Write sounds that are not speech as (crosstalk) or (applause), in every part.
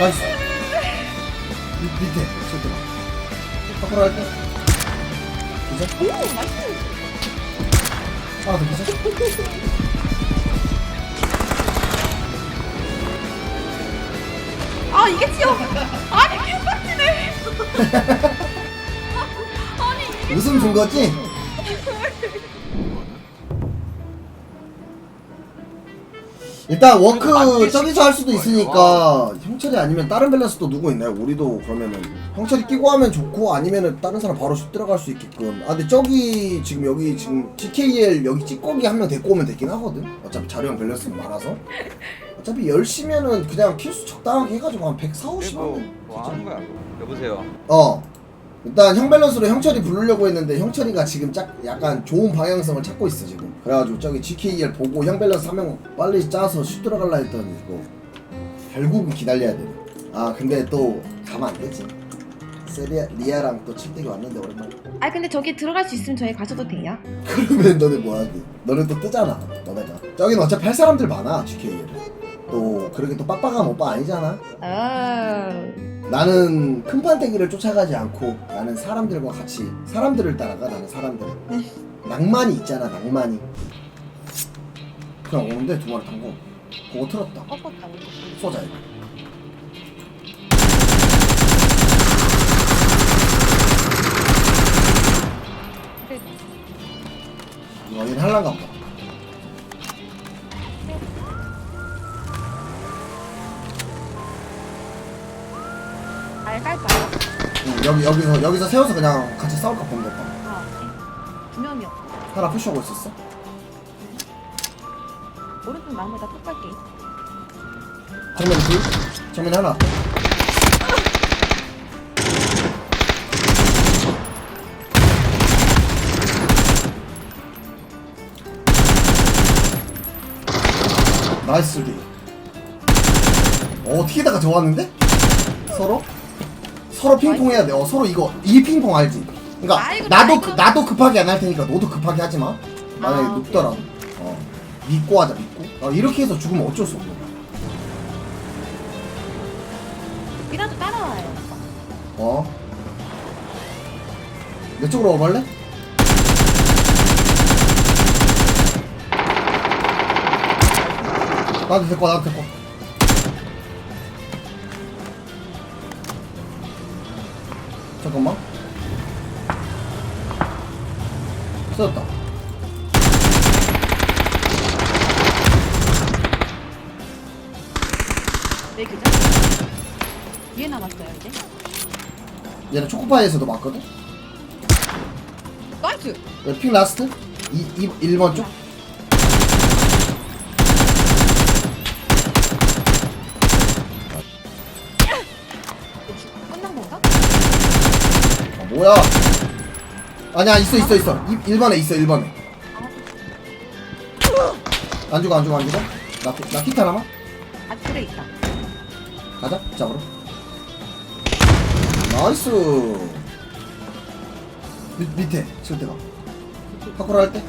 나이스. 밑, 밑에, 봐. 밖으로 할 때. 기절? 오 나이스. 하나 더 기절? 아 이게 튀어. 아니 개빡치네. 아니 이게 웃음 준 거지? 일단 워크 저기서 할 수도 있으니까 형철이 아니면 다른 밸런스도 누구 있나요? 우리도 그러면은 형철이 끼고 하면 좋고 아니면은 다른 사람 바로 슛 들어갈 수 있게끔 아 근데 저기 지금 여기 지금 TKL 여기 찌꺼기 한 명 데리고 오면 되긴 하거든 어차피 자료형 밸런스 많아서 어차피 10시면은 그냥 킬수 적당하게 해가지고 한 140, 뭐, 50 하면 뭐 하는 거야? 여보세요. 어 일단 형 밸런스로 형철이 부르려고 했는데 형철이가 지금 짝 약간 좋은 방향성을 찾고 있어 지금. 그래가지고 저기 GKL 보고 형 밸런스 한명 빨리 짜서 슛 들어갈라 했더니 이거 결국은 기다려야 돼아 근데 또 가면 안 되지. 세리아 리아랑 또 칠대기 왔는데 오랜만에. 아 근데 저기 들어갈 수 있으면 저희 가셔도 돼요? 그러면 너네 뭐하기 너네 또 뜨잖아 너네가. 저기는 어차피 할 사람들 많아 GKL 또 그렇게 또 빡빡한 오빠 아니잖아. 아 나는 큰 판때기를 쫓아가지 않고 나는 사람들과 같이 사람들을 따라가 나는 사람들 낭만이 있잖아 낭만이. 그냥 오는데 두 마리 탄거. 그거 틀었다. 꺾었다 우리. 쏘자 이거. 이거 얘는 할란가 보다 알 깔까요? 응, 여기 여기서 여기서 세워서 그냥 같이 싸울까 보는 거 봐. 아 네. 두 명이요. 하나 푸시하고 있었어 오른쪽 나무에다 톡 깔게. 정면 둘 정면 하나 나이스 리 어, 어떻게 다가 좋았는데? 서로? 서로 핑퐁 해야 돼. 어, 서로 이거 이 핑퐁 알지? 그러니까 아이고, 나도 아이고. 그- 나도 급하게 안 할 테니까 너도 급하게 하지 마. 만약에 아, 눕더라도. 어. 믿고 하자 믿고. 어, 이렇게 해서 죽으면 어쩔 수 없어. 미라도 따라와요. 어. 내 쪽으로 와볼래? 나도 데리고 와, 나도 데리고 와. 잠깐만. 써졌다. 네 그죠? 위에 남았어요 이제. 얘는 초코파이에서도 맞거든? 나이스. 얘픽 라스트? 이, 이, 1번 쪽? 뭐야? 아니야, 있어, 있어, 있어. 1번에 있어, 1번에. 안 죽어, 안 죽어, 안 죽어. 나, 나 키타 남아? 아 그래 있다. 가자, 잡으러. 나이스. 밑, 밑에, 실대가. 파쿠르 할 때.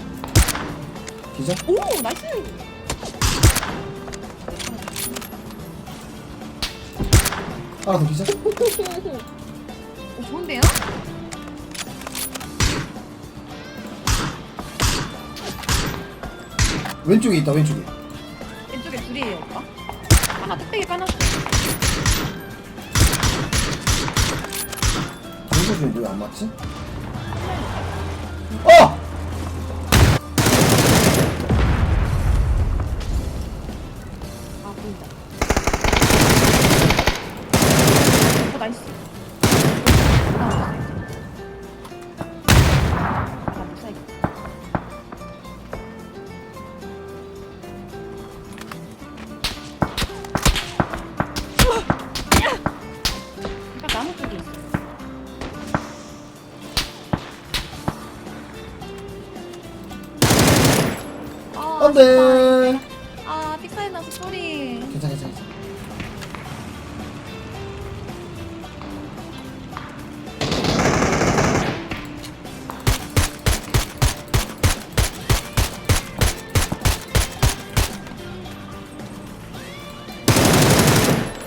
기자? 오 나이스. 하나 더 기자? (laughs) 오 좋은데요? 왼쪽에 있다, 왼쪽에. 왼쪽에 둘이에요 오빠. 하나 뚝배기 빠놨어. 중에 왜안 맞지? 어! 안 돼. 아, 픽사이 나서 소리. 괜찮아, 괜찮아. 괜찮아.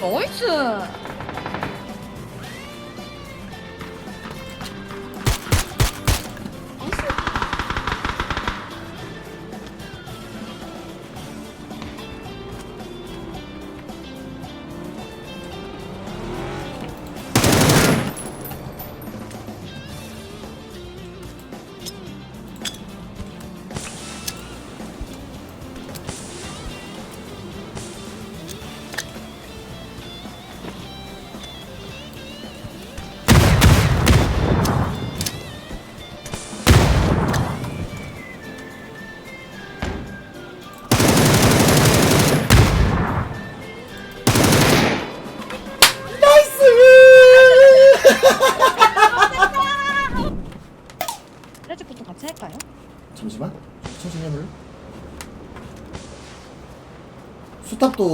나이스. 나이스.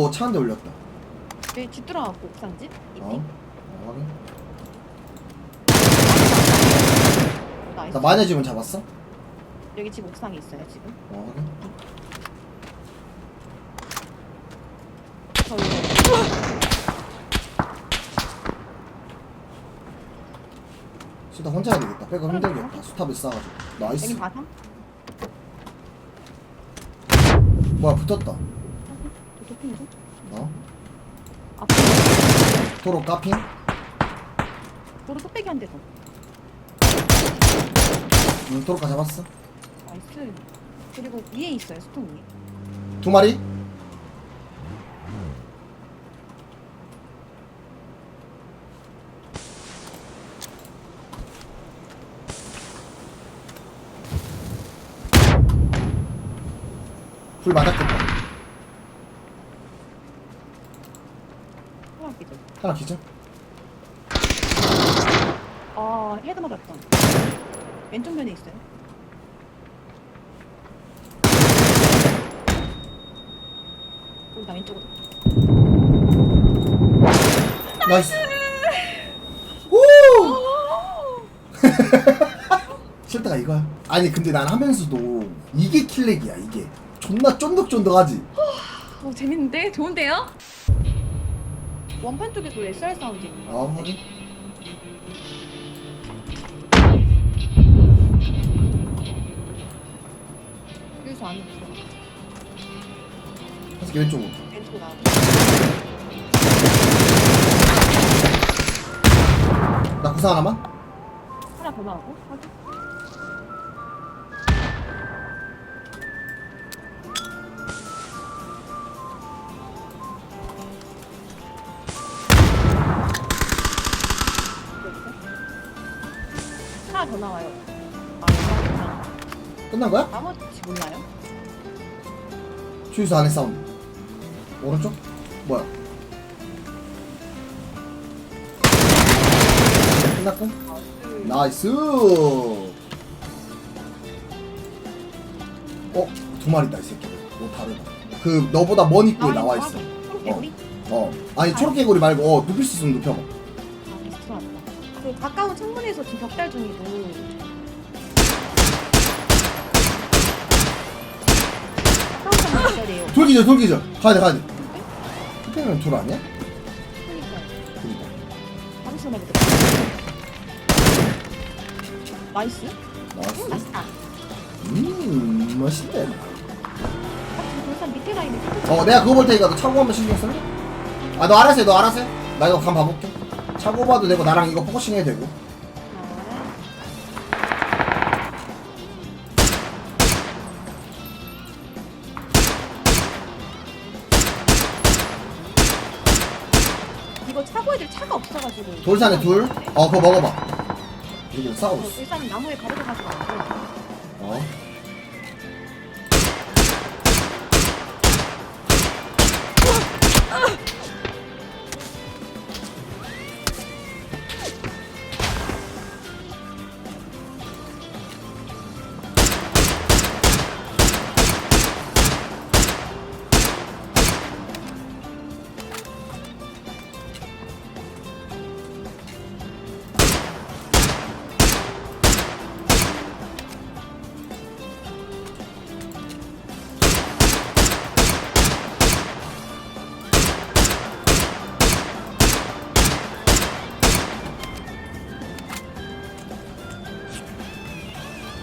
수탑도 차한 대 올렸다 집 들어갔고 옥상집. 이팅. 어? 어 확인 나이스. 나 마녀 집은 잡았어? 여기 집 옥상에 있어요 지금. 어 확인 저 이거 수탑 혼자 해야 되겠다 백업 힘들겠다 수탑에 싸가지고 나이스 여기 바상. 뭐야 붙었다 좀. 어? 앞에 도로 까핑 도로 뚝배기 한대 더. 응 도로가 잡았어 나이스. 그리고 위에 있어요 스톤 위에. 두 마리 불 맞았겠다 하나 기절. 아 헤드 맞았다. 왼쪽 면에 있어요. 그럼 나 왼쪽으로. 나이스 오 (laughs) 싫다가 이거야 아니 근데 난 하면서도 이게 킬렉이야 이게 존나 쫀득쫀득하지 오 재밌는데? 좋은데요? 원판 쪽에도 SR 사운드 있는 거. 아 확인 여기서 들어. 한 새끼 왼쪽으로 왼쪽으로 나오고. 나 구상 하나만? 하나 더 나오고. 확인. 하나 더 나와요. 아, 하나 끝난 거야? 나머지 몰라요? 주유소 안에 사운드 오른쪽? 뭐야 끝났고? 나이스 어? 두 마리다 이 새끼 오 다르다 그 너보다 먼 입구에 나와 있어 개구리? 어 아니 초록 개구리 말고 어 눕힐 수 있으면 눕혀봐 아. 그 가까운 창문에서 지금 벽달 중이고. 가까운 창문 벽달이에요. 돌기절 돌기절 가야 돼 가야돼 눕히면 돌 아니야? 그러니까요. 돌이다 방수 말고 나이스? 나이스 나이스다. 음 멋있네 아, 지금 돌산 밑에 라인에 어 내가 그거 볼 테니까 너 차고 한번 신경 쓸래? 아너 알아서 해나 이거 간 봐볼게 차고 봐도 되고 나랑 이거 포커싱 해도 되고. 이거 차고 애들 차가 없어가지고. 돌산에 둘? 어 그거 먹어봐. 이거 싸우고 있어 돌산은 나무에 보여 어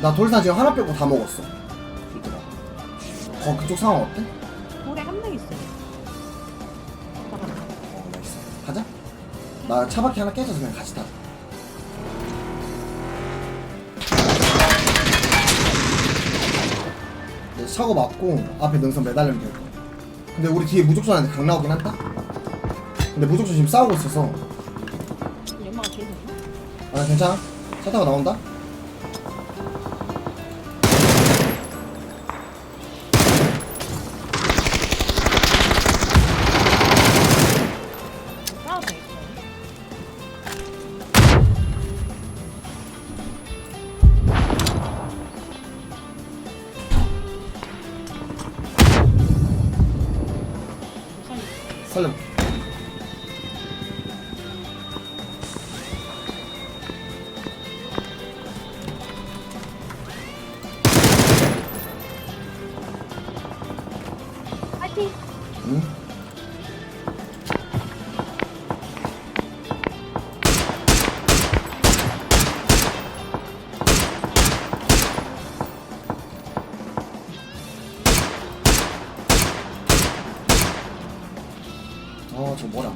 나 돌산 지금 하나 빼고 다 먹었어. 얘들아. 거 그쪽 상황 어때? 돌에 한 명 있어요. 어 나이스. 가자. 나 차바퀴 하나 깨져서 그냥 같이 타자. 이제 사고 맞고 앞에 능선 매달리면 될 거야. 근데 우리 뒤에 무적선한테 강 나오긴 한다. 근데 무적선 지금 싸우고 있어서 연마가 제일 좋나? 아 괜찮아. 차 타고 나온다. 살려.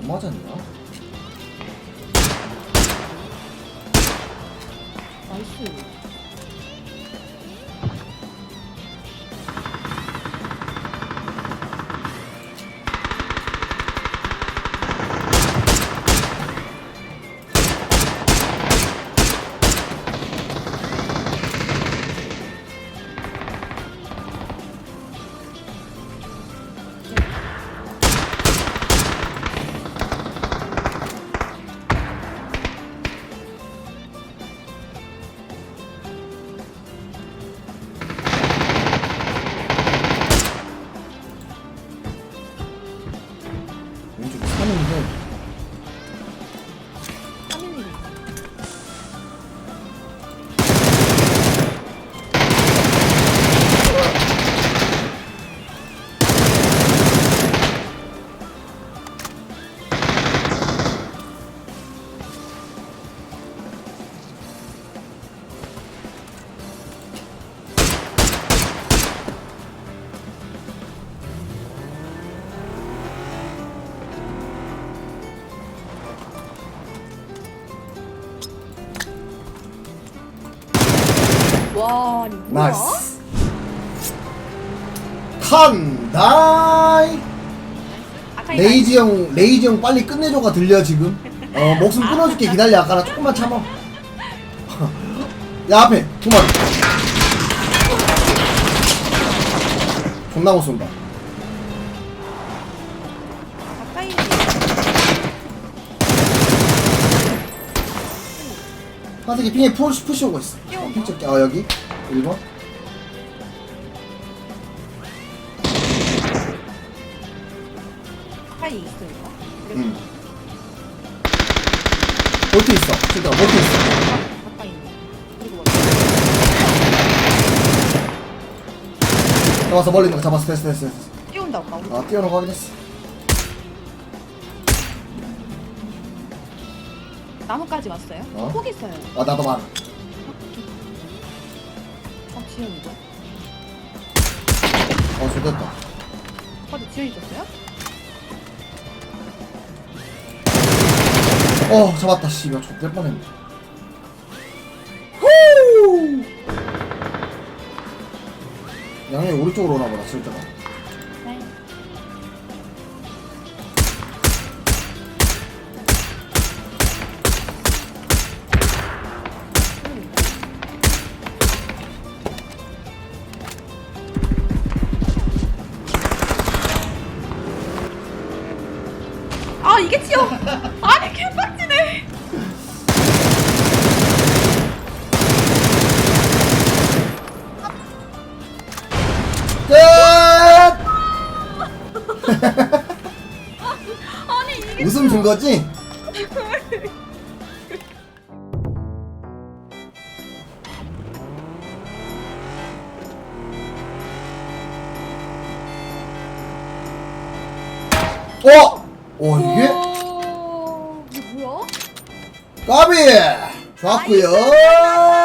안 맞았냐? 나 와, 아니 뭐야? 나이스. 칸다이. 아까 이거 레이지 형, 레이지 형 빨리 끝내줘가 들려 지금. 어 목숨 끊어줄게 기다려. 아까 나 조금만 참아. 야 앞에 두 마리. 존나 못 쏜다. 하늘이 핑에 푸시 푸시 오고 있어. 어. 핑 찍게. 어 여기 1번. 가까이 있어 이거. 응. 볼트 있어. 진짜 볼트 있어. 가까이 있네. 그리고 뭐 잡았어 멀리 있는 거 잡았어 됐어 됐어 됐어. 뛰어온다 오빠. 우리 아 뛰어놓은 거 확인했어. 나무까지 왔어요? 어? 폭 있어요. 아 나도. 어, 지연 이거. 어 좋됐다. 오빠도 지연 있었어요? 어 잡았다 씨발 좆될 뻔했네 후 양이 우리 쪽으로 오나 보다 쓸 때가 끝! 아니 (laughs) 이게 웃음 준 거지? 어? 어 이게? 오, 이게 뭐야? 까비! 좋았구요